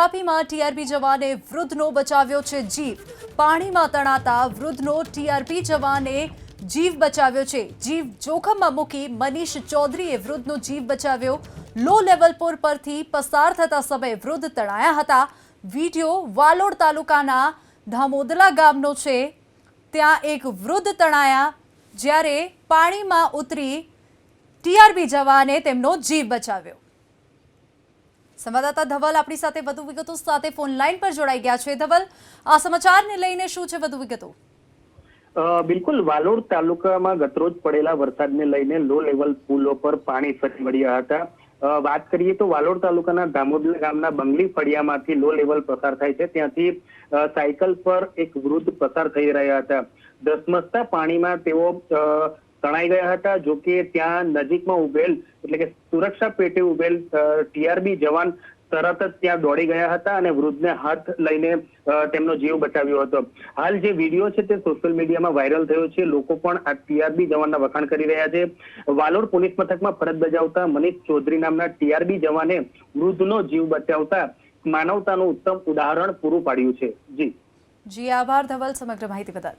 તાપીમાં TRP જવાને વૃદ્ધનો બચાવ્યો છે જીવ. પાણીમાં તણાતા વૃદ્ધનો ટીઆરપી જવાને જીવ બચાવ્યો છે. જીવ જોખમમાં મૂકી મનીષ ચૌધરીએ વૃદ્ધનો જીવ બચાવ્યો. લો લેવલ પુલ પરથી પસાર થતા સમયે વૃદ્ધ તણાયા હતા. વીડિયો વાલોડ તાલુકાના ધામોદલા ગામનો છે. ત્યાં એક વૃદ્ધ તણાયા જ્યારે પાણીમાં ઉતરી ટીઆરપી જવાને તેમનો જીવ બચાવ્યો. સંવાદદાતા ધવલ આપણી સાથે વધુ વિગતો સાથે ફોન લાઈન પર જોડાઈ ગયા છે. ધવલ, આ સમાચારને લઈને શું છે વધુ વિગતો? બિલકુલ. વાલોડ તાલુકામાં ગતરોજ પડેલા વરસાદને લઈને લો લેવલ પુલો પર પાણી ફરી વળ્યા હતા. વાત કરીએ તો વાલોડ તાલુકાના ધામોદલા ગામના બંગલી ફળિયામાંથી લો લેવલ પસાર થાય છે. ત્યાંથી સાયકલ પર એક વૃદ્ધ પસાર થઈ રહ્યા હતા. ધસમસતા પાણીમાં તેઓ તણાઈ ગયા હતા, જો કે ત્યાં નજીકમાં ઉભેલ, એટલે કે સુરક્ષા પેટે ઉભેલ ટીઆરબી જવાન તરત જ ત્યાં દોડી ગયા હતા અને વૃદ્ધને હાથ લઈને તેમનો જીવ બચાવ્યો હતો. હાલ જે વીડિયો છે તે સોશિયલ મીડિયામાં વાયરલ થયો છે. લોકો પણ આ ટીઆરબી જવાનના વખાણ કરી રહ્યા છે. વાલોડ પોલીસ મથકમાં ફરજ બજાવતા મનીષ ચૌધરી નામના ટીઆરબી જવાને વૃદ્ધનો જીવ બચાવતા માનવતાનું ઉત્તમ ઉદાહરણ પૂરું પાડ્યું છે. જી. જી, આભાર, ધવલ, સમગ્ર માહિતી બદલ.